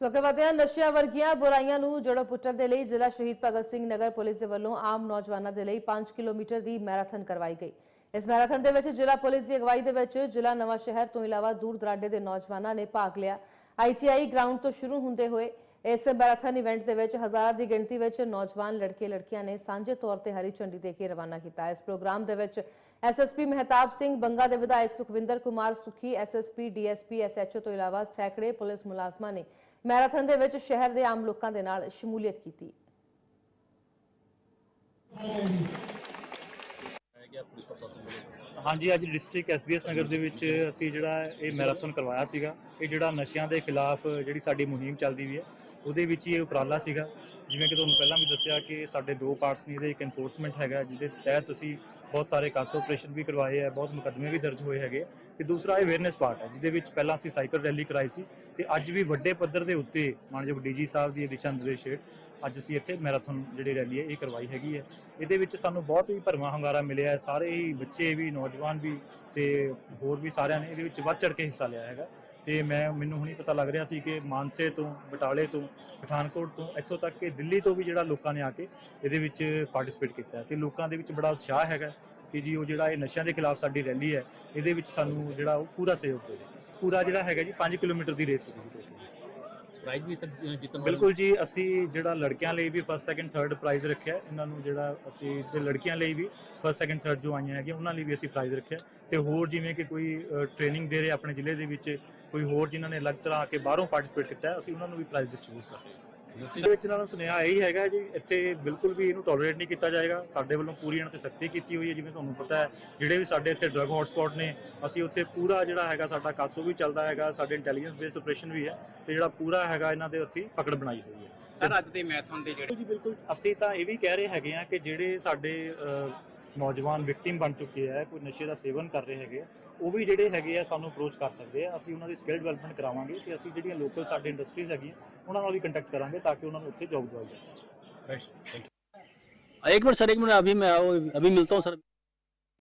ਸੋ ਅੱਗੇ ਵਧਦੇ ਹਾਂ, ਨਸ਼ਿਆਂ ਵਰਗੀਆਂ ਬੁਰਾਈਆਂ ਨੂੰ ਜੜੋਂ ਪੁੱਟਣ ਦੇ ਲਈ ਜ਼ਿਲ੍ਹਾ ਸ਼ਹੀਦ ਭਗਤ ਸਿੰਘ ਨਗਰ ਪੁਲਿਸ ਦੇ ਵੱਲੋਂ ਆਮ ਨੌਜਵਾਨਾਂ ਦੇ ਲਈ 5 ਕਿਲੋਮੀਟਰ ਦੀ ਮੈਰਾਥਨ ਕਰਵਾਈ ਗਈ। ਇਸ ਮੈਰਾਥਨ ਦੇ ਵਿੱਚ ਜ਼ਿਲ੍ਹਾ ਪੁਲਿਸ ਦੀ ਅਗਵਾਈ ਦੇ ਵਿੱਚ ਜ਼ਿਲ੍ਹਾ ਨਵਾਂ ਸ਼ਹਿਰ ਤੋਂ ਇਲਾਵਾ ਦੂਰ ਦਰਾਡੇ ਦੇ ਨੌਜਵਾਨਾਂ ਨੇ ਭਾਗ ਲਿਆ। ਆਈਟੀਆਈ ਗਰਾਊਂਡ ਤੋਂ ਸ਼ੁਰੂ ਹੁੰਦੇ ਹੋਏ ਇਸ ਮੈਰਾਥਨ ਇਵੈਂਟ ਦੇ ਵਿੱਚ ਹਜ਼ਾਰਾਂ ਦੀ ਗਿਣਤੀ ਵਿੱਚ ਨੌਜਵਾਨ ਲੜਕੇ ਲੜਕੀਆਂ ਨੇ ਸਾਂਝੇ ਤੌਰ ਤੇ ਹਰੀ ਝੰਡੀ ਦੇ ਕੇ ਰਵਾਨਾ ਕੀਤਾ। ਇਸ ਪ੍ਰੋਗਰਾਮ ਦੇ ਵਿੱਚ ਐਸਐਸਪੀ ਮਹਿਤਾਬ ਸਿੰਘ, ਬੰਗਾ ਦੇ ਵਿਧਾਇਕ ਸੁਖਵਿੰਦਰ ਕੁਮਾਰ, ਸੁਖੀ ਐਸਐਸਪੀ ਡੀਐਸਪੀ ਐਸਐਚਓ ਤੋਂ ਇਲਾਵਾ ਸੈਂਕੜੇ ਪੁਲਿਸ ਮੁਲਾਜ਼ਮਾਂ ਨੇ ਮੈਰਾਥਨ ਦੇ ਵਿੱਚ ਸ਼ਹਿਰ ਦੇ ਆਮ ਲੋਕਾਂ ਦੇ ਨਾਲ ਸ਼ਮੂਲੀਅਤ ਕੀਤੀ। ਹਾਂਜੀ, ਅੱਜ ਡਿਸਟ੍ਰਿਕਟ ਐਸਬੀਐਸ ਨਗਰ ਦੇ ਵਿੱਚ ਅਸੀਂ ਜਿਹੜਾ ਇਹ ਮੈਰਾਥਨ ਕਰਵਾਇਆ ਸੀਗਾ। ਇਹ ਜਿਹੜਾ ਨਸ਼ਿਆਂ ਦੇ ਖਿਲਾਫ ਜਿਹੜੀ ਸਾਡੀ ਮੁਹਿੰਮ ਚੱਲਦੀ ਵੀ ਹੈ ਉਹਦੇ ਵਿੱਚ ਹੀ ਇਹ ਉਪਰਾਲਾ ਸੀਗਾ। ਜਿਵੇਂ ਕਿ ਤੁਹਾਨੂੰ ਪਹਿਲਾਂ ਵੀ ਦੱਸਿਆ ਕਿ ਸਾਡੇ ਦੋ ਪਾਰਟਸ ਨੇ, ਇਹਦੇ ਇੱਕ ਐਨਫੋਰਸਮੈਂਟ ਹੈਗਾ, ਜਿਹਦੇ ਤਹਿਤ ਅਸੀਂ ਬਹੁਤ ਸਾਰੇ ਕਾਸ ਆਪਰੇਸ਼ਨ ਵੀ ਕਰਵਾਏ ਹੈ ਬਹੁਤ ਮੁਕੱਦਮੇ ਵੀ ਦਰਜ ਹੋਏ ਹੈਗੇ। ਤੇ ਦੂਸਰਾ ਅਵੇਅਰਨੈਸ ਪਾਰਟ ਹੈ, ਜਿਹਦੇ ਵਿੱਚ ਪਹਿਲਾਂ ਅਸੀਂ ਸਾਈਕਲ ਰੈਲੀ ਕਰਾਈ ਸੀ ਤੇ ਅੱਜ ਵੀ ਵੱਡੇ ਪੱਧਰ ਦੇ ਉੱਤੇ ਮਾਨਯੋਗ ਡੀਜੀ ਸਾਹਿਬ ਦੀ ਦਿਸ਼ਾ ਨਿਰਦੇਸ਼ ਹੇਠ ਅੱਜ ਅਸੀਂ ਇੱਥੇ ਮੈਰਾਥਨ ਜਿਹੜੀ ਰੈਲੀ ਹੈ, ਇਹ ਕਰਵਾਈ ਹੈਗੀ ਹੈ। ਇਹਦੇ ਵਿੱਚ ਸਾਨੂੰ ਬਹੁਤ ਹੀ ਭਰਵਾਂ ਹੰਗਾਰਾ ਮਿਲਿਆ ਹੈ। ਸਾਰੇ ਹੀ ਬੱਚੇ ਵੀ, ਨੌਜਵਾਨ ਵੀ ਤੇ ਹੋਰ ਵੀ ਸਾਰਿਆਂ ਨੇ ਇਹਦੇ ਵਿੱਚ ਵੱਧ ਚੜ ਕੇ ਹਿੱਸਾ ਲਿਆ ਹੈਗਾ। ਤੇ ਮੈਂ, ਮੈਨੂੰ ਹੁਣੀ ਪਤਾ ਲੱਗ ਰਿਹਾ ਸੀ ਕਿ ਮਾਨਸੇ ਤੋਂ, ਬਟਾਲੇ ਤੋਂ, ਪਠਾਨਕੋਟ ਤੋਂ, ਇੱਥੋਂ ਤੱਕ ਕਿ ਦਿੱਲੀ ਤੋਂ ਵੀ ਜਿਹੜਾ ਲੋਕਾਂ ਨੇ ਆ ਕੇ ਇਹਦੇ ਵਿੱਚ ਪਾਰਟਿਸਿਪੇਟ ਕੀਤਾ ਹੈ। ਤੇ ਲੋਕਾਂ ਦੇ ਵਿੱਚ ਬੜਾ ਉਤਸ਼ਾਹ ਹੈਗਾ ਕਿ ਜੀ ਉਹ ਜਿਹੜਾ ਇਹ ਨਸ਼ਿਆਂ ਦੇ ਖਿਲਾਫ ਸਾਡੀ ਰੈਲੀ ਹੈ, ਇਹਦੇ ਵਿੱਚ ਸਾਨੂੰ ਜਿਹੜਾ ਉਹ ਪੂਰਾ ਸਹਿਯੋਗ ਦੇ ਪੂਰਾ ਜਿਹੜਾ ਹੈਗਾ ਜੀ 5 ਕਿਲੋਮੀਟਰ ਦੀ ਰੇਸ ਸੀ ਪ੍ਰਾਈਜ਼ ਵੀ ਸਭ ਜਿੱਤਣ ਬਿਲਕੁਲ ਜੀ, ਅਸੀਂ ਜਿਹੜਾ ਲੜਕਿਆਂ ਲਈ ਵੀ ਫਸਟ ਸੈਕੰਡ ਥਰਡ ਪ੍ਰਾਈਜ਼ ਰੱਖਿਆ ਇਹਨਾਂ ਨੂੰ ਜਿਹੜਾ ਅਸੀਂ, ਤੇ ਲੜਕੀਆਂ ਲਈ ਵੀ ਫਸਟ ਸੈਕੰਡ ਥਰਡ ਜੋ ਆਈਆਂ ਹੈਗੀਆਂ, ਉਹਨਾਂ ਲਈ ਵੀ ਅਸੀਂ ਪ੍ਰਾਈਜ਼ ਰੱਖਿਆ ਤੇ ਹੋਰ ਜਿਵੇਂ ਕਿ ਕੋਈ ਟ੍ਰੇਨਿੰਗ ਦੇ ਰਹੇ ਆਪਣੇ ਜ਼ਿਲ੍ਹੇ ਦੇ ਵਿੱਚ ਕੋਈ ਹੋਰ ਜਿਨ੍ਹਾਂ ਨੇ ਅਲੱਗ ਤਰ੍ਹਾਂ ਆ ਕੇ ਬਾਹਰੋਂ ਪਾਰਟਿਸਿਪੇਟ ਕੀਤਾ ਅਸੀਂ ਉਹਨਾਂ ਨੂੰ ਵੀ ਪ੍ਰਾਈਜ਼ ਡਿਸਟ੍ਰੀਬਿਊਟ ਕਰਦੇ ਹਾਂ। ਵਿੱਚ ਇਹਨਾਂ ਨੂੰ ਸੁਨੇਹਾ ਇਹੀ ਹੈਗਾ ਜੀ ਇੱਥੇ ਬਿਲਕੁਲ ਵੀ ਇਹਨੂੰ ਟੋਲਰੇਟ ਨਹੀਂ ਕੀਤਾ ਜਾਏਗਾ। ਸਾਡੇ ਵੱਲੋਂ ਪੂਰੀ ਇਹਨਾਂ ਤੇ ਸਖਤੀ ਕੀਤੀ ਹੋਈ ਹੈ ਜਿਵੇਂ ਤੁਹਾਨੂੰ ਪਤਾ ਹੈ ਜਿਹੜੇ ਵੀ ਸਾਡੇ ਇੱਥੇ ਡਰਗ ਹੌਟਸਪੌਟ ਨੇ ਅਸੀਂ ਉੱਥੇ ਪੂਰਾ ਜਿਹੜਾ ਹੈਗਾ ਸਾਡਾ ਕਾਸੋ ਵੀ ਚੱਲਦਾ ਹੈਗਾ ਸਾਡੇ ਇੰਟੈਲੀਜੈਂਸ ਬੇਸ ਆਪਰੇਸ਼ਨ ਵੀ ਹੈ ਤੇ ਜਿਹੜਾ ਪੂਰਾ ਹੈਗਾ ਇਹਨਾਂ ਦੇ ਅਸੀਂ ਪਕੜ ਬਣਾਈ ਹੋਈ ਹੈ। ਸਰ ਅੱਜ ਦੇ ਮੈਰਾਥਨ ਦੇ ਜਿਹੜੇ ਜੀ ਬਿਲਕੁਲ। ਅਸੀਂ ਤਾਂ ਇਹ ਵੀ ਕਹਿ ਰਹੇ ਹੈਗੇ ਆ ਕਿ ਜਿਹੜੇ ਸਾਡੇ ਨੌਜਵਾਨ ਵਿਕਟਿਮ ਬਣ ਚੁੱਕੇ ਆ ਕੋਈ ਨਸ਼ੇ ਦਾ ਸੇਵਨ ਕਰ ਰਹੇ ਹੈਗੇ ਆ, ਉਹ ਵੀ ਜਿਹੜੇ ਹੈਗੇ ਆ ਸਾਨੂੰ ਅਪਰੋਚ ਕਰ ਸਕਦੇ ਆ ਅਸੀਂ ਉਹਨਾਂ ਦੀ ਸਕਿੱਲ ਡਿਵੈਲਪਮੈਂਟ ਕਰਾਵਾਂਗੇ ਤੇ ਅਸੀਂ ਜਿਹੜੀਆਂ ਲੋਕਲ ਸਾਡੇ ਇੰਡਸਟਰੀਜ਼ ਹੈਗੀਆਂ ਉਹਨਾਂ ਨਾਲ ਵੀ ਕੰਟੈਕਟ ਕਰਾਂਗੇ ਤਾਂ ਕਿ ਉਹਨਾਂ ਨੂੰ ਉੱਥੇ ਜੌਬ ਦਿਵਾਈ ਜਾ ਸਕੇ ਥੈਂਕ ਯੂ एक मिनट सर एक मिनट अभी मैं वो- अभी मिलता हूँ सर